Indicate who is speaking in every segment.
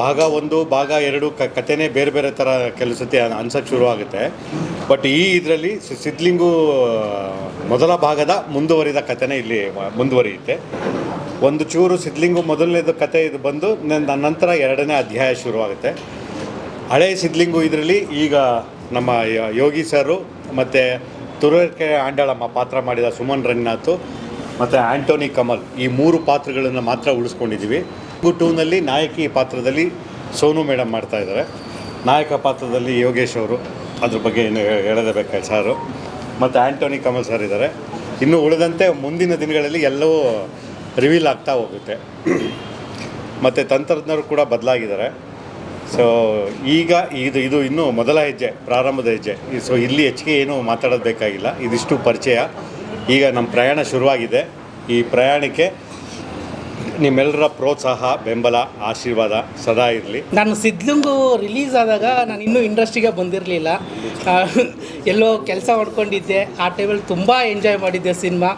Speaker 1: ಭಾಗ ಒಂದು, ಭಾಗ ಎರಡು ಕ ಕಥೆನೇ ಬೇರೆ ಬೇರೆ ಥರ ಕೆಲವು ಸತಿ ಶುರು ಅನ್ಸಕ್ಕೆ ಶುರುವಾಗುತ್ತೆ ಬಟ್ ಈ ಇದರಲ್ಲಿ ಸಿದ್ಲಿಂಗು ಮೊದಲ ಭಾಗದ ಮುಂದುವರಿದ ಕಥೆನೇ ಇಲ್ಲಿ ಮುಂದುವರಿಯುತ್ತೆ. ಒಂದು ಚೂರು ಸಿದ್ಲಿಂಗು ಮೊದಲನೇದು ಕತೆ ಇದು ಬಂದು ನಂತರ ಎರಡನೇ ಅಧ್ಯಾಯ ಶುರುವಾಗುತ್ತೆ ಹಳೆ ಸಿದ್ಲಿಂಗು ಇದರಲ್ಲಿ ಈಗ ನಮ್ಮ ಯೋಗಿ ಸರು ಮತ್ತು ತುರಕೆ ಆಂಡಳಮ್ಮ ಪಾತ್ರ ಮಾಡಿದ ಸುಮನ್ ರಂಗನಾಥ್ ಮತ್ತು ಆಂಟೋನಿ ಕಮಲ್ ಈ ಮೂರು ಪಾತ್ರಗಳನ್ನು ಮಾತ್ರ ಉಳಿಸ್ಕೊಂಡಿದ್ದೀವಿ ಗು ಟೂನಲ್ಲಿ ನಾಯಕಿ ಪಾತ್ರದಲ್ಲಿ ಸೋನು ಮೇಡಮ್ ಮಾಡ್ತಾ ಇದ್ದಾರೆ. ನಾಯಕ ಪಾತ್ರದಲ್ಲಿ ಯೋಗೇಶ್ ಅವರು, ಅದ್ರ ಬಗ್ಗೆ ಏನು ಹೇ- ಹೇಳದೇ ಬೇಕಾಗಿ ಸಾರು. ಮತ್ತು ಆ್ಯಂಟೋನಿ ಕಮಲ್ ಸರ್ ಇದ್ದಾರೆ. ಇನ್ನು ಉಳಿದಂತೆ ಮುಂದಿನ ದಿನಗಳಲ್ಲಿ ಎಲ್ಲವೂ ರಿವೀಲ್ ಆಗ್ತಾ ಹೋಗುತ್ತೆ. ಮತ್ತು ತಂತ್ರಜ್ಞರು ಕೂಡ ಬದಲಾಗಿದ್ದಾರೆ. ಸೊ ಈಗ ಇದು ಇದು ಇನ್ನೂ ಮೊದಲ ಹೆಜ್ಜೆ, ಪ್ರಾರಂಭದ ಹೆಜ್ಜೆ. ಸೊ ಇಲ್ಲಿ ಹೆಚ್ಚಿಗೆ ಏನು ಮಾತಾಡೋದು ಬೇಕಾಗಿಲ್ಲ. ಇದಿಷ್ಟು ಪರಿಚಯ. ಈಗ ನಮ್ಮ ಪ್ರಯಾಣ ಶುರುವಾಗಿದೆ. ಈ ಪ್ರಯಾಣಕ್ಕೆ ನಿಮ್ಮೆಲ್ಲರ ಪ್ರೋತ್ಸಾಹ ಬೆಂಬಲ ಆಶೀರ್ವಾದ ಸದಾ ಇರಲಿ.
Speaker 2: ನಾನು ಸಿದ್ಲುಂಗು ರಿಲೀಸ್ ಆದಾಗ ನಾನು ಇನ್ನೂ ಇಂಡಸ್ಟ್ರಿಗೆ ಬಂದಿರಲಿಲ್ಲ. ಎಲ್ಲೋ ಕೆಲಸ ಮಾಡ್ಕೊಂಡಿದ್ದೆ ಆ ಟೈಮಲ್ಲಿ ತುಂಬ ಎಂಜಾಯ್ ಮಾಡಿದ್ದೆ ಸಿನಿಮಾ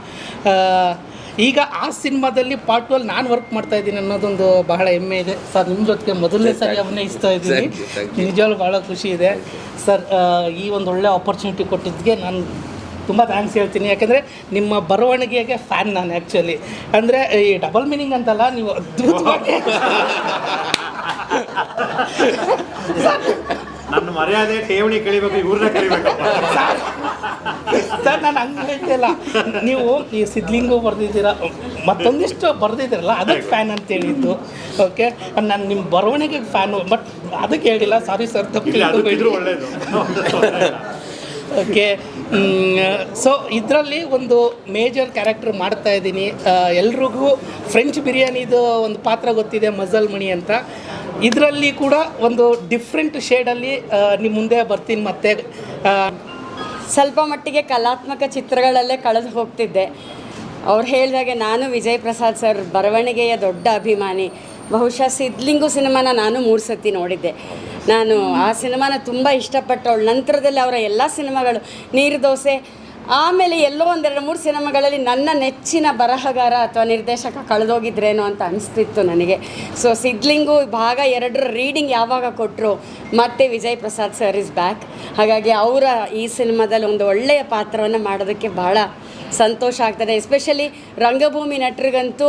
Speaker 2: ಈಗ ಆ ಸಿನಿಮಾದಲ್ಲಿ ಪಾರ್ಟ್ ಟು ಅಲ್ಲಿ ನಾನು ವರ್ಕ್ ಮಾಡ್ತಾ ಇದ್ದೀನಿ ಅನ್ನೋದೊಂದು ಬಹಳ ಹೆಮ್ಮೆ ಇದೆ. ಸರ್ ನಿಮ್ಮ ಜೊತೆಗೆ ಮೊದಲನೇ ಸರಿ ಅಭಿನಯಿಸ್ತಾ ಇದ್ದೀನಿ. ನಿಜವಾಗ್ಲೂ ಭಾಳ ಖುಷಿ ಇದೆ. ಸರ್ ಈ ಒಂದು ಒಳ್ಳೆ ಆಪರ್ಚುನಿಟಿ ಕೊಟ್ಟಿದ್ದಕ್ಕೆ ನಾನು ತುಂಬ ಥ್ಯಾಂಕ್ಸ್ ಹೇಳ್ತೀನಿ. ಯಾಕಂದರೆ ನಿಮ್ಮ ಬರವಣಿಗೆಗೆ ಫ್ಯಾನ್ ನಾನು ಆ್ಯಕ್ಚುಲಿ ಅಂದರೆ ಈ ಡಬಲ್ ಮೀನಿಂಗ್ ಅಂತಲ್ಲ ನೀವು ಅದ್ಭುತವಾಗಿ
Speaker 1: ನನ್ನ ಮರ್ಯಾದೆ ಠೇವಣಿ ಕಳಿಬೇಕು ಇವ್ರನ್ನ ಕಳಿಬೇಕು.
Speaker 2: ಸರ್ ನಾನು ಹಂಗೆ ಹೇಳ್ತಿಲ್ಲ ನೀವು ಈ ಸಿದ್ಲಿಂಗು ಬರ್ದಿದ್ದೀರ ಮತ್ತೊಂದಿಷ್ಟು ಬರೆದಿದ್ದೀರಲ್ಲ ಅದಕ್ಕೆ ಫ್ಯಾನ್ ಅಂತ ಹೇಳಿದ್ದು. ಓಕೆ ನಾನು ನಿಮ್ಮ ಬರವಣಿಗೆಗೆ ಫ್ಯಾನು ಬಟ್ ಅದಕ್ಕೆ ಹೇಳಿಲ್ಲ. ಸಾರಿ ಸರ್ ತಪ್ಪು
Speaker 1: ಇಲ್ಲ
Speaker 2: ಓಕೆ ಸೊ ಇದರಲ್ಲಿ ಒಂದು ಮೇಜರ್ ಕ್ಯಾರೆಕ್ಟರ್ ಮಾಡ್ತಾ ಇದ್ದೀನಿ. ಎಲ್ರಿಗೂ ಫ್ರೆಂಚ್ ಬಿರಿಯಾನಿದು ಒಂದು ಪಾತ್ರ ಗೊತ್ತಿದೆ ಮಜಲ್ ಮಣಿ ಅಂತ. ಇದರಲ್ಲಿ ಕೂಡ ಒಂದು ಡಿಫ್ರೆಂಟ್ ಶೇಡಲ್ಲಿ ನಿಮ್ಮ ಮುಂದೆ ಬರ್ತೀನಿ ಮತ್ತೆ.
Speaker 3: ಸ್ವಲ್ಪ ಮಟ್ಟಿಗೆ ಕಲಾತ್ಮಕ ಚಿತ್ರಗಳಲ್ಲೇ ಕಳೆದು ಹೋಗ್ತಿದ್ದೆ. ಅವ್ರು ಹೇಳಿದಾಗೆ ನಾನು ವಿಜಯ್ ಪ್ರಸಾದ್ ಸರ್ ಬರವಣಿಗೆಯ ದೊಡ್ಡ ಅಭಿಮಾನಿ. ಬಹುಶಃ ಸಿದ್ಲಿಂಗು ಸಿನಿಮಾನ ನಾನು ಮೂರು ಸತಿ ನೋಡಿದ್ದೆ. ನಾನು ಆ ಸಿನಿಮಾನ ತುಂಬ ಇಷ್ಟಪಟ್ಟವಳು. ನಂತರದಲ್ಲಿ ಅವರ ಎಲ್ಲ ಸಿನಿಮಾಗಳು, ನೀರು ದೋಸೆ, ಆಮೇಲೆ ಎಲ್ಲೋ ಒಂದೆರಡು ಮೂರು ಸಿನಿಮಾಗಳಲ್ಲಿ ನನ್ನ ನೆಚ್ಚಿನ ಬರಹಗಾರ ಅಥವಾ ನಿರ್ದೇಶಕ ಕಳೆದೋಗಿದ್ರೇನೋ ಅಂತ ಅನಿಸ್ತಿತ್ತು ನನಗೆ. ಸೊ ಸಿದ್ಲಿಂಗು ಭಾಗ ಎರಡರ ರೀಡಿಂಗ್ ಯಾವಾಗ ಕೊಟ್ಟರು ಮತ್ತೆ Vijay Prasad sir is back ಹಾಗಾಗಿ ಅವರ ಈ ಸಿನಿಮಾದಲ್ಲಿ ಒಂದು ಒಳ್ಳೆಯ ಪಾತ್ರವನ್ನು ಮಾಡೋದಕ್ಕೆ ಭಾಳ ಸಂತೋಷ ಆಗ್ತದೆ. ಎಸ್ಪೆಷಲಿ ರಂಗಭೂಮಿ ನಟರಿಗಂತೂ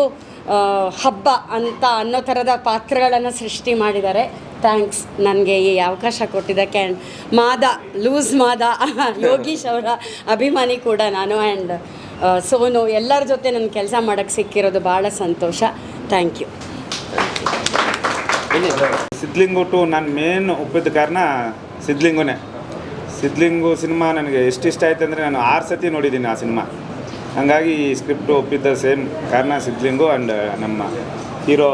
Speaker 3: ಹಬ್ಬ ಅಂತ ಅನ್ನೋ ಥರದ ಪಾತ್ರಗಳನ್ನು ಸೃಷ್ಟಿ ಮಾಡಿದ್ದಾರೆ. ಥ್ಯಾಂಕ್ಸ್ ನನಗೆ ಈ ಅವಕಾಶ ಕೊಟ್ಟಿದ್ದಕ್ಕೆ. ಆ್ಯಂಡ್ ಮಾದ, ಲೂಸ್ ಮಾದ, ಯೋಗೀಶ್ ಅವರ ಅಭಿಮಾನಿ ಕೂಡ ನಾನು. ಆ್ಯಂಡ್ ಸೋನು, ಎಲ್ಲರ ಜೊತೆ ನನ್ನ ಕೆಲಸ ಮಾಡೋಕ್ಕೆ ಸಿಕ್ಕಿರೋದು ಭಾಳ ಸಂತೋಷ. ಥ್ಯಾಂಕ್ ಯು
Speaker 4: ಸಿದ್ಲಿಂಗು ಟು ನಾನು ಮೇನ್ ಒಪ್ಪಿದ ಕಾರಣ ಸಿದ್ಲಿಂಗುನೇ ಸಿದ್ಲಿಂಗು ಸಿನಿಮಾ ನನಗೆ ಎಷ್ಟು ಇಷ್ಟ ಆಯ್ತು ಅಂದರೆ ನಾನು ಆರು ಸತಿ ನೋಡಿದ್ದೀನಿ ಆ ಸಿನಿಮಾ. ಹಾಗಾಗಿ ಈ ಸ್ಕ್ರಿಪ್ಟು ಒಪ್ಪಿದ್ದ ಸೇಮ್ ಕಾರಣ ಸಿದ್ಲಿಂಗು ಆ್ಯಂಡ್ ನಮ್ಮ ಹೀರೋ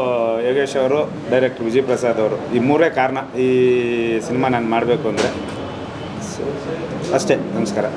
Speaker 4: ಯೋಗೇಶ್ ಅವರು, ಡೈರೆಕ್ಟರ್ ವಿಜಯ್ ಪ್ರಸಾದ್ ಅವರು, ಈ ಮೂರೇ ಕಾರಣ ಈ ಸಿನಿಮಾ ನಾನು ಮಾಡಬೇಕು ಅಂದರೆ. ಅಷ್ಟೇ, ನಮಸ್ಕಾರ.